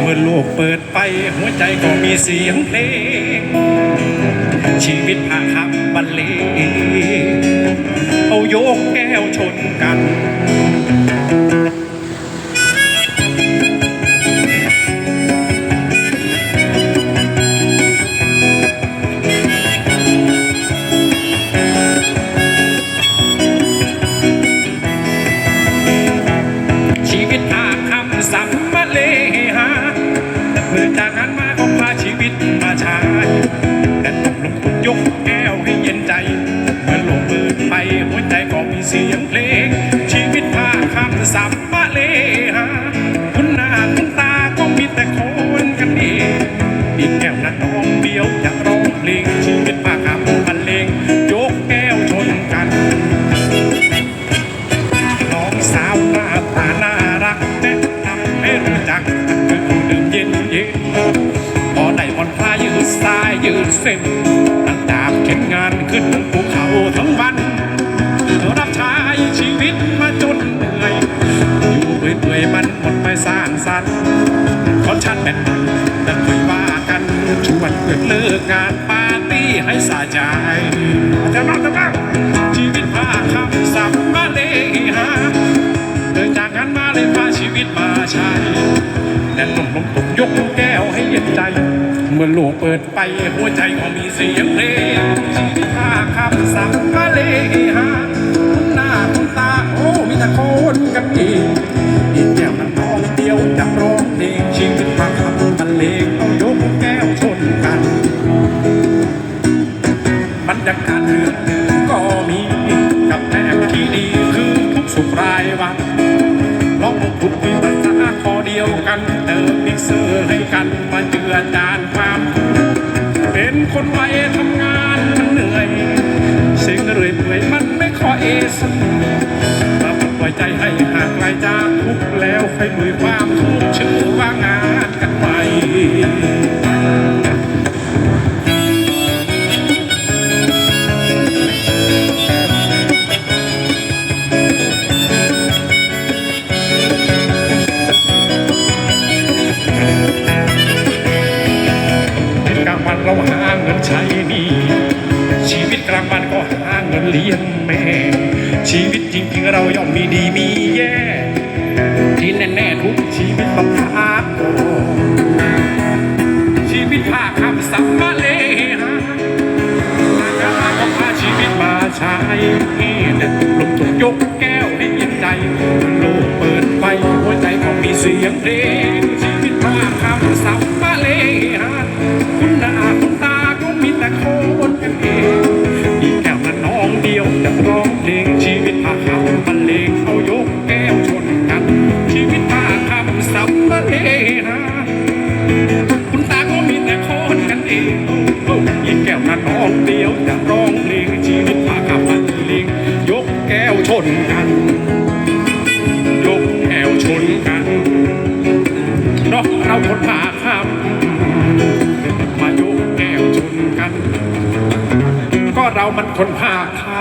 เมื่อโลกเปิดไปหัวใจก็มีเสียงเพลง ชีวิตพาคำบรรเลงเอาโยกแก้วชนกัน สัมมาเลหาเมื่อจากนั้นมาก็พาชีวิตมาช เส้นหลังจากเข็นงานขึ้นภูเขาทั้งวันรับใช้ชีวิตมาจนเหนื่อยอยู่เปื่อยๆมันหมดไปสร้างสรรค์ขอชัดแบบนั้นแต่ค่อยว่ากันชวนเพื่อนเลิกงานปาร์ตี้ให้สาใจจะนั่งจะนั่งชีวิตพาคำสัมมาเลหาเดินจากงานมาเลยพาชีวิตมาใช้แต่ลมลมตกยกแก้วให้เย็นใจ เมื่อโลกเปิดไปหัวใจก็มีเสียงเพลงชีวิตพาคำสั่งมาเลหาคุณหน้าคุณตาโอ้มีแต่คนกันเองอีกแก้วนั้นน้องเดียวจะร้องเพลงชีวิตพาคำบรรเลงเอายกแก้วชนกันบรรยากาศเรื่องก็มีกับแต้มที่ดีคือทุกสุขรายวัน ซื้อให้กันมาเจือจานความเป็นคนวัยทำงานมันเหนื่อย เสียงเรื่อยเปื่อยมันไม่ขอเอสมาปล่อยใจให้ห่างไกลจากทุกแล้วให้มือความทุกข์ชื่อว่างานกันไป เราหาเงินใช้นี้ชีวิตกลางวันก็หาเงินเลี้ยงแม่ ชีวิตจริงๆเราย่อมมีดีมีแย่ที่แน่ๆทุกชีวิตต้องหาก่อนชีวิตพาคำสัมมาเลหาการมาก็พาชีวิตมาใช้แต่ลมถูกยกแก้วให้เย็นใจโลกเปิดไปหัวใจก็มีเสียงเพลงชีวิตพาคำสัมมา มาเลหาคุณตาก็มีแต่คนกันเองโอ้โอ้อีกแก้วนั้นน้องเดียวจะร้องเพลงชีวิตพาคำบรรเลงยกแก้วชนกัน ยกแก้วชนกันเนาะเราคนพาคำมายกแก้วชนกัน ก็เรามันคนพาคำ